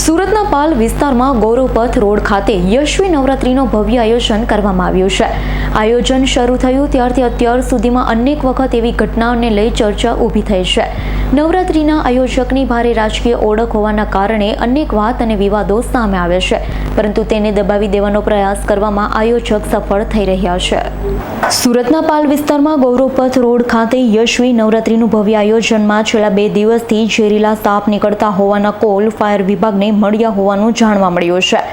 સુરતના પાલ વિસ્તારમાં ગૌરવપથ રોડ ખાતે યશ્વી નવરાત્રીનો ભવ્ય આયોજન કરવામાં આવ્યું છે. આયોજન શરૂ થયું ત્યારથી અત્યાર સુધીમાં અનેક વખત એવી ઘટનાઓને લઈ ચર્ચા ઊભી થઈ છે. નવરાત્રીના આયોજકની ભારે રાજકીય ઓળખ હોવાના કારણે અનેક વાત અને વિવાદો સામે આવે છે. પરંતુ તેને દબાવી દેવાનો પ્રયાસ કરવામાં આયોજક સફળ થઈ રહ્યા છે. સુરતના પાલ વિસ્તારમાં ગૌરવપથ રોડ ખાતે યશવી નવરાત્રીનું ભવ્ય આયોજનમાં છેલ્લા બે દિવસથી ઝેરીલા સાપ નીકળતા હોવાના કોલ ફાયર વિભાગને મળ્યા હોવાનું જાણવા મળ્યું છે.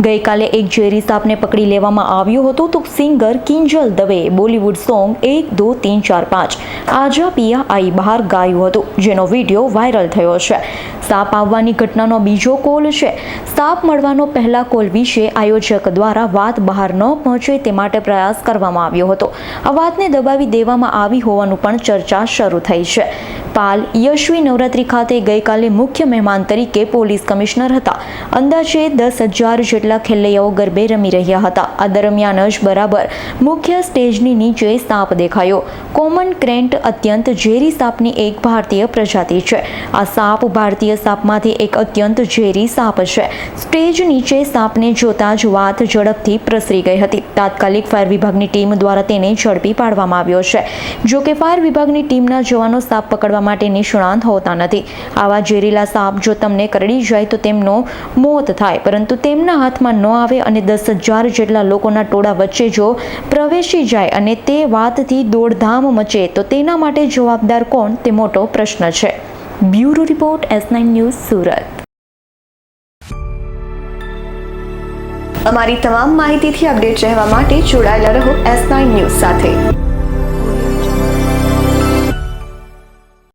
ગઈકાલે એક ઝેરી સાપને પકડી લેવામાં આવ્યું હતું તો singer Kinjal Dave Bollywood song એક, દો, તીન, ચાર, પાંચ, આજા, પિયા, આઈ, બહાર ગાયું હતું, જેનો વીડિયો વાયરલ થયો છે. સાપ આવવાની ઘટનાનો બીજો કોલ છે. સાપ મળવાનો પહેલા કોલ વિશે આયોજક દ્વારા વાત બહાર ન પહોંચે તે માટે પ્રયાસ કરવામાં આવ્યો હતો. આ વાતને દબાવી દેવામાં આવી હોવાનું પણ ચર્ચા શરૂ થઈ છે. પાલ યશ્વી નવરાત્રી ખાતે ગઈકાલે મુખ્ય મહેમાન તરીકે પોલીસ કમિશનર હતા. અંદાજે દસ હજાર જેટલા ખેલૈયાઓ ગરબે રમી રહ્યા હતા. આ દરમિયાન જ બરાબર મુખ્ય સ્ટેજની નીચે સાપ દેખાયો. કોમન ક્રેન્ટ અત્યંત ઝેરી સાપની એક ભારતીય પ્રજાતિ છે. આ સાપ ભારતીય સાપમાંથી એક અત્યંત ઝેરી સાપ છે. સ્ટેજ નીચે સાપને જોતા જ વાત ઝડપથી પ્રસરી ગઈ હતી. તાત્કાલિક ફાયર વિભાગની ટીમ દ્વારા તેને ઝડપી પાડવામાં આવ્યો છે. જો કે ફાયર વિભાગની ટીમના જવાનો સાપ પકડવા માટે નિષ્ણાંત હોતા નથી. આવા ઝેરીલા સાપ જો તમને કરડી જાય તો તેમનો મોત થાય. પરંતુ તેમના હાથમાં ન આવે અને દસ હજાર જેટલા લોકોના ટોળા વચ્ચે જો પ્રવેશી જાય અને તે વાતથી દોડધામ મચે, તો તેના માટે જવાબદાર કોણ? તે મોટો પ્રશ્ન છે. Bureau report, S nine news, Surat. અમારી તમામ માહિતીથી અપડેટ રહેવા માટે જોડાયેલા રહો એસ નાઇન ન્યૂઝ સાથે.